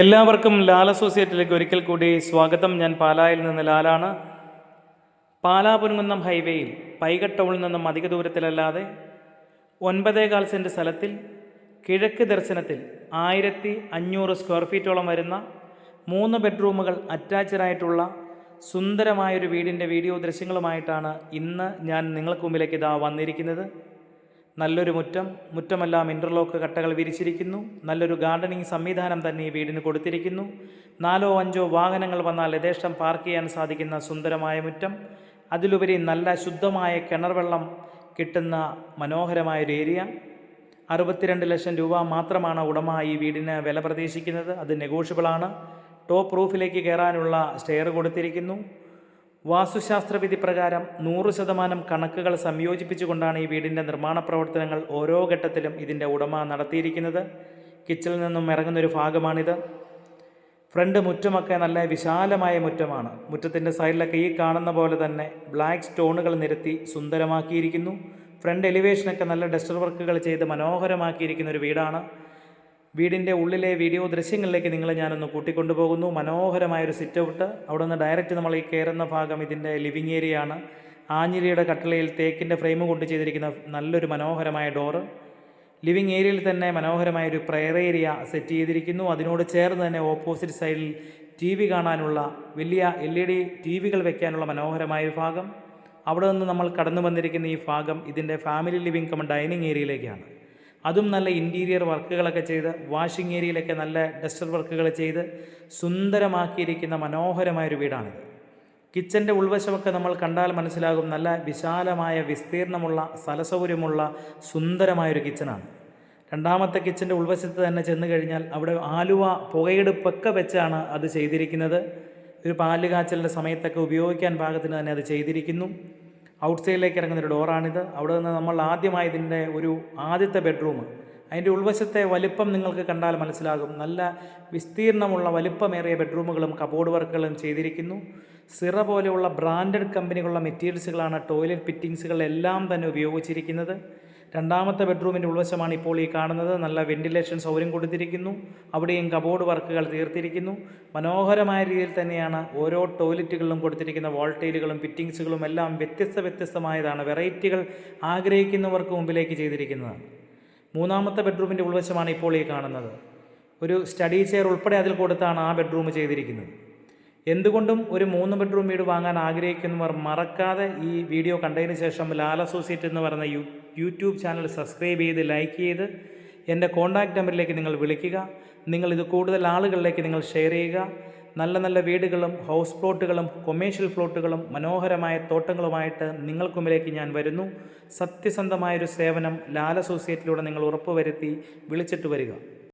എല്ലാവർക്കും ലാൽ അസോസിയേറ്റിലേക്ക് ഒരിക്കൽ കൂടി സ്വാഗതം. ഞാൻ പാലായിൽ നിന്ന് ലാലാണ്. പാലാ പുനകുന്നം ഹൈവേയിൽ പൈക ടൗണിൽ നിന്നും അധിക ദൂരത്തിലല്ലാതെ ഒൻപതേകാൽ സെന്റ് സ്ഥലത്തിൽ കിഴക്ക് ദർശനത്തിൽ ആയിരത്തി അഞ്ഞൂറ് സ്ക്വയർ ഫീറ്റോളം വരുന്ന മൂന്ന് ബെഡ്റൂമുകൾ അറ്റാച്ച്ഡായിട്ടുള്ള സുന്ദരമായൊരു വീടിന്റെ വീഡിയോ ദൃശ്യങ്ങളുമായിട്ടാണ് ഇന്ന് ഞാൻ നിങ്ങൾക്ക് മുമ്പിലേക്ക് ഇതാ വന്നിരിക്കുന്നത്. നല്ലൊരു മുറ്റം മുറ്റമെല്ലാം ഇന്റർലോക്ക് കട്ടകൾ വിരിച്ചിരിക്കുന്നു. നല്ലൊരു ഗാർഡനിങ് സംവിധാനം തന്നെ ഈ വീടിന് കൊടുത്തിരിക്കുന്നു. നാലോ അഞ്ചോ വാഹനങ്ങൾ വന്നാൽ യഥേഷ്ടം പാർക്ക് ചെയ്യാൻ സാധിക്കുന്ന സുന്ദരമായ മുറ്റം. അതിലുപരി നല്ല ശുദ്ധമായ കിണർ വെള്ളം കിട്ടുന്ന മനോഹരമായൊരു ഏരിയ അറുപത്തിരണ്ട് ലക്ഷം രൂപ മാത്രമാണ് ഉടമ ഈ വീടിന് വില പ്രതീക്ഷിക്കുന്നത്. അത് നെഗോഷ്യബിളാണ് ടോപ്പ് റൂഫിലേക്ക് കയറാനുള്ള സ്റ്റെയർ കൊടുത്തിരിക്കുന്നു. വാസ്തുശാസ്ത്രവിധി പ്രകാരം നൂറ് ശതമാനം കണക്കുകൾ സംയോജിപ്പിച്ചുകൊണ്ടാണ് ഈ വീടിന്റെ നിർമ്മാണ പ്രവർത്തനങ്ങൾ ഓരോ ഘട്ടത്തിലും ഇതിന്റെ ഉടമ നടത്തിയിരിക്കുന്നത്. കിച്ചണിൽ നിന്നും ഇറങ്ങുന്നൊരു ഭാഗമാണിത്. ഫ്രണ്ട് മുറ്റമൊക്കെ നല്ല വിശാലമായ മുറ്റമാണ്. മുറ്റത്തിന്റെ സൈഡിലൊക്കെ ഈ കാണുന്ന പോലെ തന്നെ ബ്ലാക്ക് സ്റ്റോണുകൾ നിരത്തി സുന്ദരമാക്കിയിരിക്കുന്നു. ഫ്രണ്ട് എലിവേഷനൊക്കെ നല്ല ഡസ്റ്റർ വർക്കുകൾ ചെയ്ത് മനോഹരമാക്കിയിരിക്കുന്ന ഒരു വീടാണ്. വീടിന്റെ ഉള്ളിലെ വീഡിയോ ദൃശ്യങ്ങളിലേക്ക് നിങ്ങളെ ഞാനൊന്ന് കൂട്ടിക്കൊണ്ടുപോകുന്നു. മനോഹരമായൊരു സിറ്റ് ഔട്ട് അവിടെ നിന്ന് ഡയറക്റ്റ് നമ്മൾ ഈ കയറുന്ന ഭാഗം ഇതിന്റെ ലിവിങ് ഏരിയ ആണ്. ആഞ്ഞിലിയുടെ കട്ടളയിൽ തേക്കിന്റെ ഫ്രെയിം കൊണ്ട് ചെയ്തിരിക്കുന്ന നല്ലൊരു മനോഹരമായ ഡോറ് ലിവിങ് ഏരിയയിൽ തന്നെ മനോഹരമായൊരു പ്രയർ ഏരിയ സെറ്റ് ചെയ്തിരിക്കുന്നു. അതിനോട് ചേർന്ന് തന്നെ ഓപ്പോസിറ്റ് സൈഡിൽ ടി വി കാണാനുള്ള വലിയ എൽ ഇ ഡി ടി വികൾ വെക്കാനുള്ള മനോഹരമായ ഭാഗം. അവിടെ നിന്ന് നമ്മൾ കടന്നു വന്നിരിക്കുന്ന ഈ ഭാഗം ഇതിന്റെ ഫാമിലി ലിവിങ് കം ഡൈനിങ് ഏരിയയിലേക്കാണ് അതും നല്ല ഇന്റീരിയർ വർക്കുകളൊക്കെ ചെയ്ത് വാഷിംഗ് ഏരിയയിലൊക്കെ നല്ല ഡസ്റ്റർ വർക്കുകൾ ചെയ്ത് സുന്ദരമാക്കിയിരിക്കുന്ന മനോഹരമായൊരു വീടാണിത്. കിച്ചന്റെ ഉൾവശമൊക്കെ നമ്മൾ കണ്ടാൽ മനസ്സിലാകും നല്ല വിശാലമായ വിസ്തീർണമുള്ള സ്ഥലസൗകര്യമുള്ള സുന്ദരമായൊരു കിച്ചനാണ് രണ്ടാമത്തെ കിച്ചന്റെ ഉൾവശത്ത് തന്നെ ചെന്ന് കഴിഞ്ഞാൽ അവിടെ ആലുവ പുകയെടുപ്പൊക്കെ വെച്ചാണ് അത് ചെയ്തിരിക്കുന്നത്. ഒരു പാൽ കാച്ചലിന്റെ സമയത്തൊക്കെ ഉപയോഗിക്കാൻ പാകത്തിന് തന്നെ അത് ചെയ്തിരിക്കുന്നു. ഔട്ട് സൈഡിലേക്ക് ഇറങ്ങുന്ന ഒരു ഡോറാണിത് അവിടെ നിന്ന് നമ്മൾ ആദ്യമായി ഇതിന്റെ ഒരു ആദ്യത്തെ ബെഡ്റൂം അതിന്റെ ഉൾവശത്തെ വലിപ്പം നിങ്ങൾക്ക് കണ്ടാൽ മനസ്സിലാകും. നല്ല വിസ്തീർണമുള്ള വലിപ്പമേറിയ ബെഡ്റൂമുകളും കബോർഡ് വർക്കുകളും ചെയ്തിരിക്കുന്നു. സിറ പോലെയുള്ള ബ്രാൻഡഡ് കമ്പനികളുള്ള മെറ്റീരിയൽസുകളാണ് ടോയ്ലറ്റ് ഫിറ്റിങ്സുകളെല്ലാം തന്നെ ഉപയോഗിച്ചിരിക്കുന്നത്. രണ്ടാമത്തെ ബെഡ്റൂമിന്റെ ഉൾവശമാണ് ഇപ്പോൾ ഈ കാണുന്നത്. നല്ല വെന്റിലേഷൻ സൗകര്യം കൊടുത്തിരിക്കുന്നു. അവിടെയും കബോർഡ് വർക്കുകൾ തീർത്തിരിക്കുന്നു. മനോഹരമായ രീതിയിൽ തന്നെയാണ് ഓരോ ടോയ്ലറ്റുകളിലും കൊടുത്തിരിക്കുന്ന വോൾട്ടൈലുകളും ഫിറ്റിങ്സുകളും എല്ലാം വ്യത്യസ്ത വ്യത്യസ്തമായതാണ്. വെറൈറ്റികൾ ആഗ്രഹിക്കുന്നവർക്ക് മുമ്പിലേക്ക് ചെയ്തിരിക്കുന്നത്. മൂന്നാമത്തെ ബെഡ്റൂമിന്റെ ഉൾവശമാണ് ഇപ്പോൾ ഈ കാണുന്നത്. ഒരു സ്റ്റഡി ചെയർ ഉൾപ്പെടെ അതിൽ കൊടുത്താണ് ആ ബെഡ്റൂം ചെയ്തിരിക്കുന്നത്. എന്തുകൊണ്ടും ഒരു മൂന്ന് ബെഡ്റൂം വീട് വാങ്ങാൻ ആഗ്രഹിക്കുന്നവർ മറക്കാതെ ഈ വീഡിയോ കണ്ടതിന് ശേഷം ലാൽ അസോസിയേറ്റ് എന്ന് പറയുന്ന യൂ യൂട്യൂബ് ചാനൽ സബ്സ്ക്രൈബ് ചെയ്ത് ലൈക്ക് ചെയ്ത് എന്റെ കോൺടാക്റ്റ് നമ്പറിലേക്ക് നിങ്ങൾ വിളിക്കുക. നിങ്ങൾ ഇത് കൂടുതൽ ആളുകളിലേക്ക് നിങ്ങൾ ഷെയർ ചെയ്യുക. നല്ല നല്ല വീടുകളും ഹൗസ് പ്ലോട്ടുകളും കൊമേഴ്ഷ്യൽ പ്ലോട്ടുകളും മനോഹരമായ തോട്ടങ്ങളുമായിട്ട് നിങ്ങൾക്ക് മുമ്പിലേക്ക് ഞാൻ വരുന്നു. സത്യസന്ധമായൊരു സേവനം ലാൽ അസോസിയേറ്റിലൂടെ നിങ്ങൾ ഉറപ്പുവരുത്തി വിളിച്ചിട്ട് വരിക.